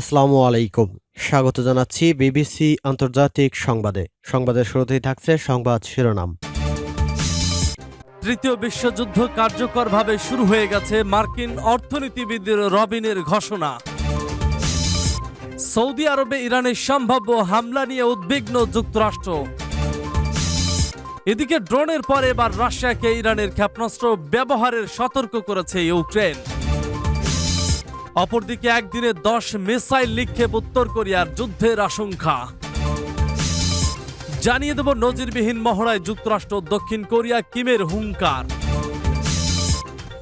আসসালামু আলাইকুম। স্বাগত জানাচ্ছি বিবিসি আন্তর্জাতিক সংবাদে। সংবাদের শুরুতেই থাকছে সংবাদ শিরোনাম। তৃতীয় বিশ্বযুদ্ধ কার্যকরভাবে শুরু হয়ে গেছে মার্কিন অর্থনীতিবিদ রবিনের ঘোষণা। সৌদি আরবে ইরানের সম্ভাব্য হামলা নিয়ে উদ্বিগ্ন যুক্তরাষ্ট্র। এদিকে ড্রোনের পর এবার রাশিয়াকে ইরানের ক্ষেপণাস্ত্র ব্যবহারের সতর্ক করেছে ইউক্রেন। অপরদিকে একদিনে দশ মিসাইল নিক্ষেপ উত্তর কোরিয়ার যুদ্ধের আশঙ্কা। জানিয়ে দেব নজিরবিহীন মহড়ায় যুক্তরাষ্ট্র দক্ষিণ কোরিয়া কিমের হুঙ্কার।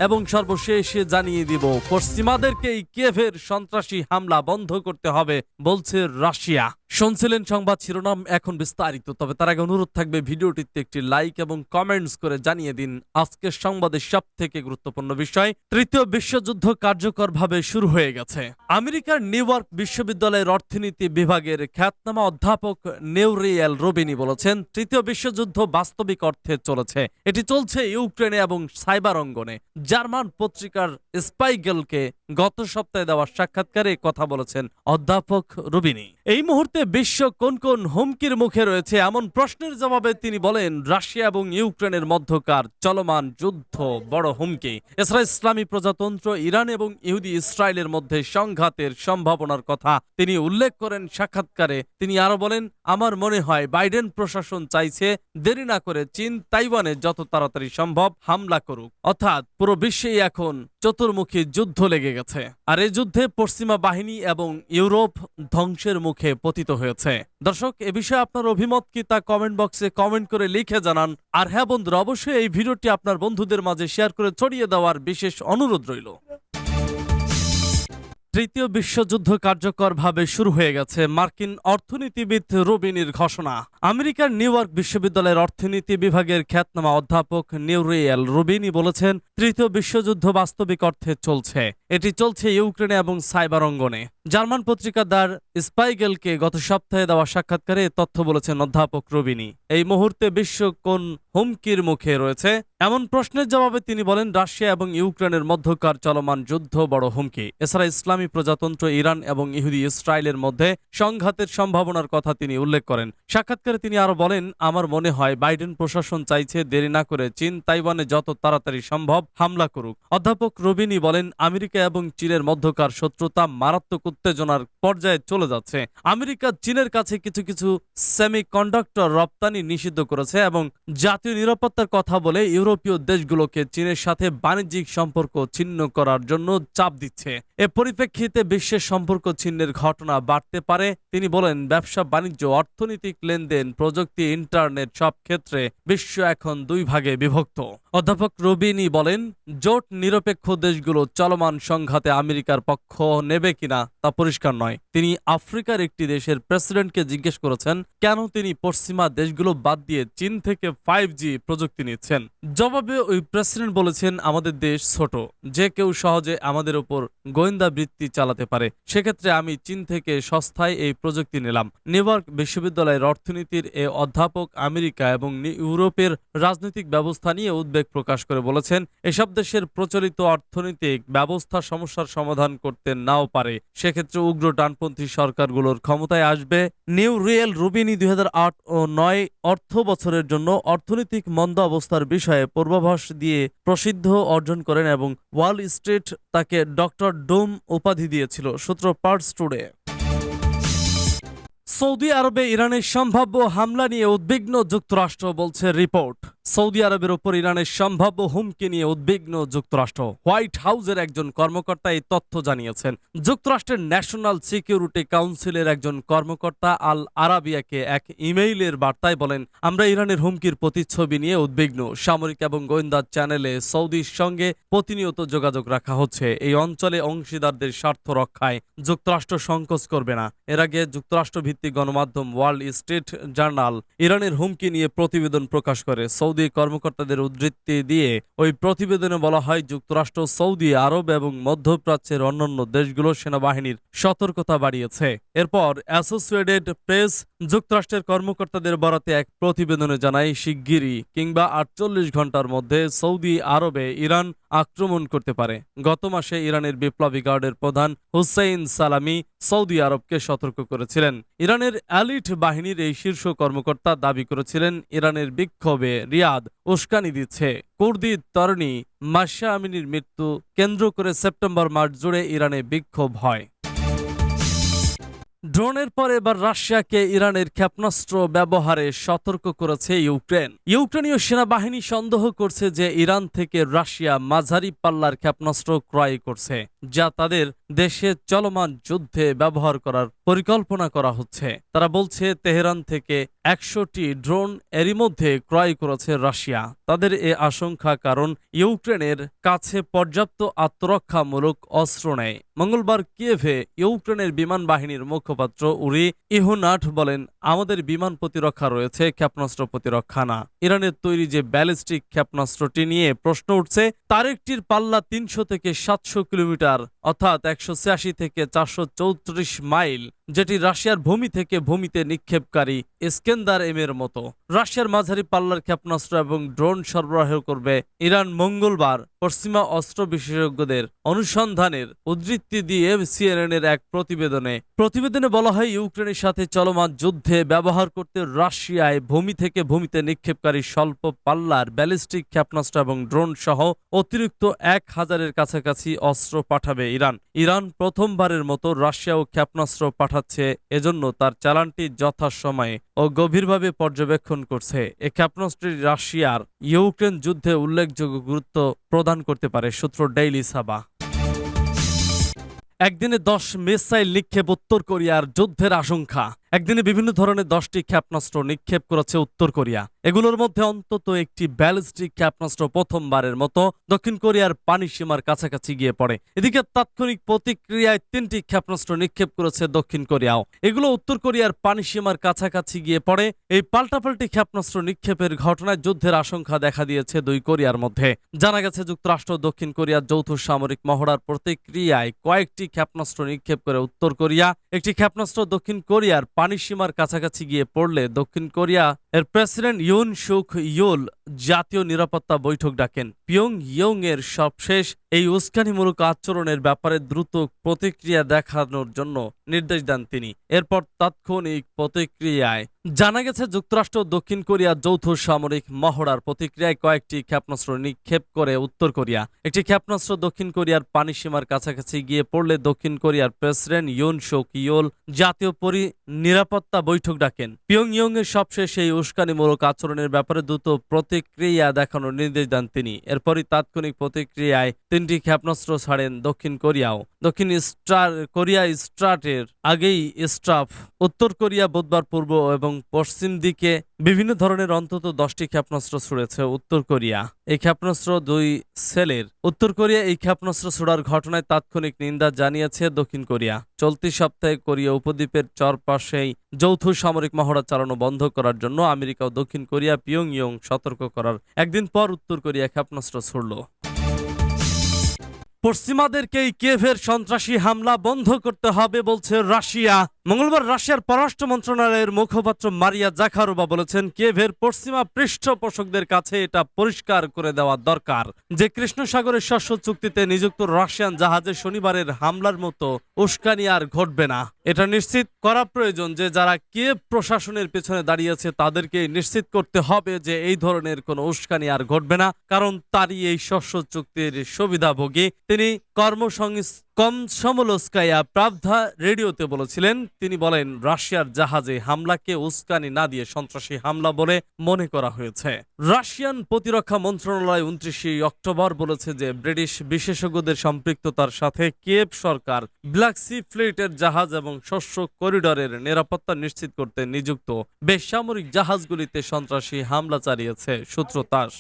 এবং সর্বশেষে জানিয়ে দিব, পশ্চিমাদেরকেই কেভের সন্ত্রাসী হামলা বন্ধ করতে হবে, বলছে রাশিয়া। শুনছিলেন সংবাদ শিরোনাম এখন বিস্তারিত, তবে তার আগে অনুরোধ থাকবে ভিডিওটিতে একটি লাইক এবং কমেন্টস করে জানিয়ে দিন। আজকের সংবাদের সব থেকে গুরুত্বপূর্ণ বিষয়, তৃতীয় বিশ্বযুদ্ধ কার্যকরভাবে শুরু হয়ে গেছে। আমেরিকার নিউ বিশ্ববিদ্যালয়ের অর্থনীতি বিভাগের খ্যাতনামা অধ্যাপক নেউরিয়েল রবিনি বলেছেন, তৃতীয় বিশ্বযুদ্ধ বাস্তবিক অর্থে চলেছে। এটি চলছে ইউক্রেনে এবং সাইবার অঙ্গনে। জার্মান পত্রিকার স্পাইগেলকে গত সপ্তাহে দেওয়া সাক্ষাৎকারে কথা বলেছেন অধ্যাপক রুবিনি। এই মুহূর্তে বিশ্ব কোন কোন হুমকির মুখে রয়েছে এমন প্রশ্নের জবাবে তিনি বলেন, রাশিয়া এবং ইউক্রেনের মধ্যকার চলমান যুদ্ধ বড় হুমকি। এছাড়া ইসলামী প্রজাতন্ত্র, ইরান এবং ইহুদি ইসরায়েলের মধ্যে সংঘাতের সম্ভাবনার কথা তিনি উল্লেখ করেন সাক্ষাৎকারে। তিনি আরও বলেন, আমার মনে হয় বাইডেন প্রশাসন চাইছে দেরি না করে চীন তাইওয়ানে যত তাড়াতাড়ি সম্ভব হামলা করুক। অর্থাৎ পুরো বিশ্বেই এখন চতুর্মুখী যুদ্ধ লেগে গেছে। আর এই যুদ্ধে পশ্চিমা বাহিনী এবং ইউরোপ ধ্বংসের মুখে পতিত হয়েছে। দর্শক, এ বিষয়ে আপনার অভিমত কি তা কমেন্ট বক্সে কমেন্ট করে লিখে জানান। আর হ্যাঁ বন্ধুরা, অবশ্যই এই ভিডিওটি আপনার বন্ধুদের মাঝে শেয়ার করে ছড়িয়ে দেওয়ার বিশেষ অনুরোধ রইল। তৃতীয় বিশ্বযুদ্ধ কার্যকরভাবে শুরু হয়ে গেছে মার্কিন অর্থনীতিবিদ রুবিনির ঘোষণা। আমেরিকার নিউ ইয়র্ক বিশ্ববিদ্যালয়ের অর্থনীতি বিভাগের খ্যাতনামা অধ্যাপক নিউরিয়েল রুবিনি বলেছেন, তৃতীয় বিশ্বযুদ্ধ বাস্তবিক অর্থে চলছে। এটি চলছে ইউক্রেনে এবং সাইবার অঙ্গনে। জার্মান পত্রিকা দ্বার স্পাইগেলকে গত সপ্তাহে দেওয়া সাক্ষাৎকারে তথ্য বলেছেন অধ্যাপক রবিনি। এই মুহূর্তে বিশ্ব কোন হুমকির মুখে রয়েছে? এমন প্রশ্নের জবাবে তিনি বলেন, রাশিয়া এবং ইউক্রেনের মধ্যকার চলমান যুদ্ধ বড় হুমকি। এছাড়া ইসলামী প্রজাতন্ত্র ইরান এবং ইহুদি ইসরায়েলের মধ্যে সংঘাতের সম্ভাবনার কথা তিনি উল্লেখ করেন। সাক্ষাৎকারে তিনি আরও বলেন, আমার মনে হয় বাইডেন প্রশাসন চাইছে দেরি না করে চীন, তাইওয়ানে যত তাড়াতাড়ি সম্ভব হামলা করুক। অধ্যাপক রবিনী বলেন, আমেরিকা এবং চীনের মধ্যকার শত্রুতা মারাত্মক উত্তেজনার পর্যায়ে চলে যাচ্ছে। আমেরিকা, চীনের কাছে কিছু কিছু সেমি কন্ডাক্টর রপ্তানি নিষিদ্ধ করেছে এবং জাতীয় নিরাপত্তার কথা বলে ইউরোপীয় দেশগুলোকে চীনের সাথে বাণিজ্যিক সম্পর্ক ছিন্ন করার জন্য চাপ দিচ্ছে। এ পরিপ্রেক্ষিতে বিশ্বের সম্পর্ক ছিন্নের ঘটনা বাড়তে পারে, তিনি বলেন, ব্যবসা, বাণিজ্য, অর্থনৈতিক লেনদেন, প্রযুক্তি, ইন্টারনেট সব ক্ষেত্রে বিশ্ব এখন দুই ভাগে বিভক্ত। অধ্যাপক রবিনি বলেন, জোট নিরপেক্ষ দেশগুলো চলমান সংঘাতে আমেরিকার পক্ষ নেবে কিনা তা পরিষ্কার নয়। তিনি আফ্রিকার একটি দেশের প্রেসিডেন্টকে জিজ্ঞেস করেছেন, কেন তিনি পশ্চিমা দেশগুলো বাদ দিয়ে চীন থেকে ফাইভ জি প্রযুক্তি নিচ্ছেন? জবাবে ওই প্রেসিডেন্ট বলেছেন, আমাদের দেশ ছোট, যে কেউ সহজে আমাদের উপর গোয়েন্দা বৃত্তি চালাতে পারে। সেক্ষেত্রে আমি চীন থেকে সস্তায় এই প্রযুক্তি নিলাম। নিউইয়র্ক বিশ্ববিদ্যালয়ের অর্থনীতির এ অধ্যাপক আমেরিকা এবং ইউরোপের রাজনৈতিক ব্যবস্থা নিয়ে উদ্বেগ প্রকাশ করে বলেছেন, এসব দেশের প্রচলিত অর্থনৈতিক ব্যবস্থা সমস্যার সমাধান করতে নাও পারে। সেক্ষেত্রে উগ্র ডানপন্থী সরকারগুলোর ক্ষমতায় আসবে। নিউ রিয়েল রুবিনি দুই ও নয় অর্থ বছরের জন্য অর্থনৈতিক মন্দ অবস্থার বিষয়ে পূর্বাভাস দিয়ে প্রসিদ্ধ অর্জন করেন এবং ওয়াল স্ট্রিট তাকে ডক্টর ডোম উপাধি দিয়েছিল, সূত্র পার্টস টুডে। সৌদি আরবে ইরানের সম্ভাব্য হামলা নিয়ে উদ্বিগ্ন যুক্তরাষ্ট্র বলছে রিপোর্ট। সৌদি আরবের ওপর ইরানের সম্ভাব্য হুমকি নিয়ে উদ্বিগ্ন যুক্তরাষ্ট্র। হোয়াইট হাউসের একজন কর্মকর্তা এই তথ্য জানিয়েছেন। যুক্তরাষ্ট্রের ন্যাশনাল সিকিউরিটি কাউন্সিলের একজন কর্মকর্তা আল আরাবিয়াকে এক ইমেইলের বার্তায় বলেন, আমরা ইরানের হুমকির প্রতিচ্ছবি নিয়ে উদ্বিগ্ন। সামরিক এবং গোয়েন্দা চ্যানেলে সৌদির সঙ্গে প্রতিনিয়ত যোগাযোগ রাখা হচ্ছে। এই অঞ্চলে অংশীদারদের স্বার্থ রক্ষায় যুক্তরাষ্ট্র সংকোচ করবে না। এর আগে যুক্তরাষ্ট্র ভিত্তিক গণমাধ্যম ওয়ার্ল্ড স্ট্রিট জার্নাল ইরানের হুমকি নিয়ে প্রতিবেদন প্রকাশ করে। সৌদি কর্মকর্তাদের উদ্ধৃতি দিয়ে ওই প্রতিবেদনে বলা হয়, যুক্তরাষ্ট্র, সৌদি আরব এবং মধ্যপ্রাচ্যের অন্যান্য দেশগুলো সেনাবাহিনীর সতর্কতা বাড়িয়েছে। এরপর অ্যাসোসিয়েটেড প্রেস যুক্তরাষ্ট্রের কর্মকর্তাদের বরাতে এক প্রতিবেদনে জানায়, শিগগিরই কিংবা আটচল্লিশ ঘণ্টার মধ্যে সৌদি আরবে ইরান আক্রমণ করতে পারে। গত মাসে ইরানের বিপ্লবী গার্ডের প্রধান হুসাইন সালামি সৌদি আরবকে সতর্ক করেছিলেন। ইরানের অ্যালিট বাহিনীর এই শীর্ষ কর্মকর্তা দাবি করেছিলেন, ইরানের বিক্ষোভে রিয়াদ উস্কানি দিচ্ছে। কুর্দি তরণী মাসা আমিনীর মৃত্যু কেন্দ্র করে সেপ্টেম্বর মাস জুড়ে ইরানে বিক্ষোভ হয়। ড্রোনের পর এবার রাশিয়াকে ইরানের ক্ষেপণাস্ত্র ব্যবহারে সতর্ক করেছে ইউক্রেন। ইউক্রেনীয় সেনাবাহিনী সন্দেহ করছে যে ইরান থেকে রাশিয়া মাঝারি পাল্লার ক্ষেপণাস্ত্র ক্রয় করছে, যা তাদের দেশে চলমান যুদ্ধে ব্যবহার করার পরিকল্পনা করা হচ্ছে। তারা বলছে, তেহরান থেকে একশোটি ড্রোন এরই মধ্যে ক্রয় করেছে রাশিয়া। তাদের এ আশঙ্কা কারণ ইউক্রেনের কাছে পর্যাপ্ত আত্মরক্ষামূলক অস্ত্র নেই। মঙ্গলবার কিয়েভে ইউক্রেনের বিমান বাহিনীর মুখপাত্র উরি ইহুনাট বলেন, আমাদের বিমান প্রতিরক্ষা রয়েছে, ক্ষেপণাস্ত্র প্রতিরক্ষা না। ইরানের তৈরি যে ব্যালিস্টিক ক্ষেপণাস্ত্রটি নিয়ে প্রশ্ন উঠছে, তার একটির পাল্লা তিনশো থেকে সাতশো কিলোমিটার, অর্থাৎ একশো ছিয়াশি থেকে চারশো চৌত্রিশ মাইল। যেটি রাশিয়ার ভূমি থেকে ভূমিতে নিক্ষেপকারী ইস্কেন্দার এম এর মতো। রাশিয়ার মাঝারি পাল্লার ক্ষেপণাস্ত্র এবং ড্রোন সরবরাহ করবে ইরান মঙ্গলবার পশ্চিমা অস্ত্র বিশেষজ্ঞদের অনুসন্ধানের উদ্ধৃতি দিয়ে সিএনএন এর এক প্রতিবেদনে। প্রতিবেদনে বলা হয়, ইউক্রেনের সাথে চলমান যুদ্ধে ব্যবহার করতে রাশিয়ায় ভূমি থেকে ভূমিতে নিক্ষেপকারী স্বল্প পাল্লার ব্যালিস্টিক ক্ষেপণাস্ত্র এবং ড্রোন সহ অতিরিক্ত এক হাজারের কাছাকাছি অস্ত্র পাঠাবে ইরান। ইরান প্রথমবারের মতো রাশিয়া ও ক্ষেপণাস্ত্র পাঠাচ্ছে এজন্য তার চালানটি যথাসময়ে ও গভীরভাবে পর্যবেক্ষণ করছে। এ ক্ষেপণাস্ত্রটি রাশিয়ার ইউক্রেন যুদ্ধে উল্লেখযোগ্য গুরুত্ব প্রদান করতে পারে, সূত্র ডেইলি সাবা। একদিনে দশ মিসাইল নিক্ষেপ উত্তর কোরিয়ার যুদ্ধের আশঙ্কা। একদিনে বিভিন্ন ধরনের দশটি ক্ষেপণাস্ত্র নিক্ষেপ করেছে উত্তর কোরিয়া। এগুলোর মধ্যে অন্তত একটি ব্যালিস্টিক ক্ষেপণাস্ত্র প্রথমবারের মতো দক্ষিণ কোরিয়ার পানি সীমার কাছাকাছি গিয়ে পড়ে। এদিকে তাৎক্ষণিক প্রতিক্রিয়ায় তিনটি ক্ষেপণাস্ত্র নিক্ষেপ করেছে দক্ষিণ কোরিয়াও। এগুলো উত্তর কোরিয়ার পানি সীমার কাছাকাছি গিয়ে পড়ে। এই পাল্টাপাল্টি ক্ষেপণাস্ত্র নিক্ষেপের ঘটনায় যুদ্ধের আশঙ্কা দেখা দিয়েছে দুই কোরিয়ার মধ্যে। জানা গেছে, যুক্তরাষ্ট্র দক্ষিণ কোরিয়ার যৌথ সামরিক মহড়ার প্রতিক্রিয়ায় কয়েকটি ক্ষেপণাস্ত্র নিক্ষেপ করে উত্তর কোরিয়া, একটি ক্ষেপণাস্ত্র দক্ষিণ কোরিয়ার পানি সীমার কাছাকাছি গিয়ে পড়লে দক্ষিণ কোরিয়া এর প্রেসিডেন্ট ইউন সুখ ইউল জাতীয় নিরাপত্তা বৈঠক ডাকেন। পিয়ং ইয়ং এর সবশেষ এই উস্কানিমূলক আচরণের ব্যাপারে দ্রুত প্রতিক্রিয়া দেখানোর জন্য নির্দেশ দেন তিনি। এরপর তাৎক্ষণিক প্রতিক্রিয়ায় জানা গেছে, যুক্তরাষ্ট্র দক্ষিণ কোরিয়ার যৌথ সামরিক মহড়ার প্রতিক্রিয়ায় কয়েকটি ক্ষেপণাস্ত্র নিক্ষেপ করে উত্তর কোরিয়া। একটি ক্ষেপণাস্ত্র দক্ষিণ কোরিয়ার পানি সীমার কাছাকাছি গিয়ে পড়লে দক্ষিণ কোরিয়ার প্রেসিডেন্ট ইউন শোক ইয়োল জাতীয় পরি নিরাপত্তা বৈঠক ডাকেন। পিয়ং এর সবশেষ এই উস্কানিমূলক আচরণের ব্যাপারে দ্রুত প্রতিক্রিয়া দেখানোর নির্দেশ দেন তিনি। এরপরই তাৎক্ষণিক প্রতিক্রিয়ায় তিনটি ক্ষেপণাস্ত্র ছাড়েন দক্ষিণ কোরিয়াও। দক্ষিণ স্টার, কোরিয়া স্ট্রাটের আগেই স্টাফ উত্তর কোরিয়া বুধবার পূর্ব এবং পশ্চিম দিকে বিভিন্ন ধরনের অন্তত দশটি ক্ষেপণাস্ত্র ছুড়েছে উত্তর কোরিয়া। এই ক্ষেপণাস্ত্র দুই সেলের। উত্তর কোরিয়া এই ক্ষেপণাস্ত্র ছোড়ার ঘটনায় তাৎক্ষণিক নিন্দা জানিয়েছে দক্ষিণ কোরিয়া। চলতি সপ্তাহে কোরিয়া উপদ্বীপের চরপাশেই যৌথ সামরিক মহড়া চালানো বন্ধ করার জন্য আমেরিকা ও দক্ষিণ কোরিয়া পিয়ং ইয়ং সতর্ক করার একদিন পর উত্তর কোরিয়া ক্ষেপণাস্ত্র ছুড়ল। পশ্চিমাদেরকেই কেভের সন্ত্রাসী হামলা বন্ধ করতে হবে বলছে রাশিয়া। মঙ্গলবার রাশিয়ার পররাষ্ট্র মন্ত্রণালয়ের মুখপাত্র মারিয়া জাখারোবা বলেছেন কেভের পশ্চিমা পৃষ্ঠপোষকদের কাছে এটা পরিষ্কার করে দেওয়া দরকার। যে কৃষ্ণ সাগরের শস্য চুক্তিতে নিযুক্ত রাশিয়ান জাহাজে শনিবারের হামলার মতো উস্কানি আর ঘটবে না। এটা নিশ্চিত করা প্রয়োজন যে যারা কেভ প্রশাসনের পেছনে দাঁড়িয়েছে তাদেরকে নিশ্চিত করতে হবে যে এই ধরনের কোনো উস্কানি আর ঘটবে না, কারণ তারই এই শস্য চুক্তির সুবিধাভোগী। তিনি কর্মসংস্থ কম সমলস্কায়া প্রাবধা রেডিওতে বলেছিলেন, তিনি বলেন, রাশিয়ার জাহাজে হামলাকে উস্কানি না দিয়ে সন্ত্রাসী হামলা বলে মনে করা হয়েছে। রাশিয়ান প্রতিরক্ষা মন্ত্রণালয় উনত্রিশে অক্টোবর বলেছে যে, ব্রিটিশ বিশেষজ্ঞদের সম্পৃক্ততার সাথে কিয়েভ সরকার ব্ল্যাক সি ফ্লিটের জাহাজ এবং শস্য করিডরের নিরাপত্তা নিশ্চিত করতে নিযুক্ত। বেসামরিক জাহাজগুলিতে সন্ত্রাসী হামলা চালিয়েছে সূত্র তাস।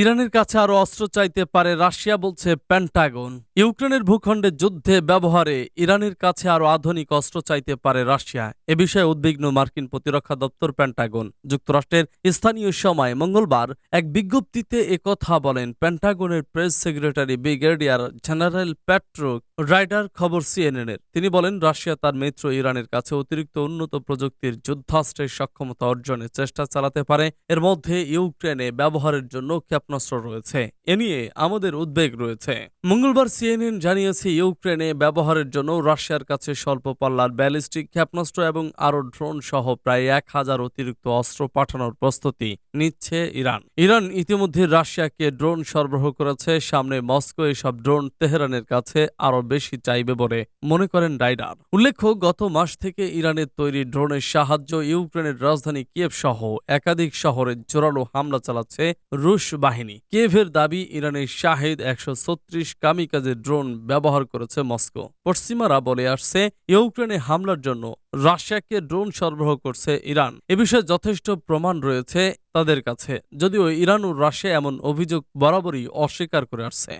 ইরানের কাছে আরও অস্ত্র চাইতে পারে রাশিয়া বলছে প্যান্টাগন। ইউক্রেনের ভূখণ্ডে যুদ্ধে ব্যবহারে ইরানের কাছে আরও আধুনিক অস্ত্র চাইতে পারে রাশিয়া। এ বিষয়ে উদ্বিগ্ন মার্কিন প্রতিরক্ষা দপ্তর প্যান্টাগন। যুক্তরাষ্ট্রের স্থানীয় সময় মঙ্গলবার এক বিজ্ঞপ্তিতে একথা বলেন। পেন্টাগনের press secretary brigadier general Pat Ryder, খবর সিএনএন এর। তিনি বলেন, রাশিয়া তার মিত্র ইরানের কাছে অতিরিক্ত উন্নত প্রযুক্তির যুদ্ধাস্ত্রের সক্ষমতা অর্জনের চেষ্টা চালাতে পারে। এর মধ্যে ইউক্রেনে ব্যবহারের জন্য ক্ষেপণাস্ত্র রয়েছে। এ নিয়ে আমাদের উদ্বেগ রয়েছে। মঙ্গলবার সিএনএন জানিয়েছে, ইউক্রেনে ব্যবহারের জন্য রাশিয়ার কাছে স্বল্প পাল্লার ব্যালিস্টিক ক্ষেপণাস্ত্র এবং আরও ড্রোন সহ প্রায় এক হাজার অতিরিক্ত অস্ত্র পাঠানোর প্রস্তুতি নিচ্ছে ইরান। ইরান ইতিমধ্যে রাশিয়াকে ড্রোন সরবরাহ করেছে। সামনে মস্কো এসব ড্রোন তেহরানের কাছে আরও বেশি চাইবে বলে মনে করেন রাইডার। উল্লেখ্য, গত মাস থেকে ইরানের তৈরি ড্রোনের সাহায্য ইউক্রেনের রাজধানী কিয়েভ সহ একাধিক শহরে জোরালো হামলা চালাচ্ছে রুশ বাহিনী। কিয়েভের দাবি, ইরানের শাহেদ একশো ছত্রিশ কামিকাজে ড্রোন ব্যবহার করেছে মস্কো। পশ্চিমারা বলে আসছে, ইউক্রেনে হামলার জন্য রাশিয়াকে ড্রোন সরবরাহ করছে ইরান। এ বিষয়ে যথেষ্ট প্রমাণ রয়েছে তাদের কাছে, যদিও ইরান ও রাশিয়া এমন অভিযোগ বরাবরই অস্বীকার করে আসছে।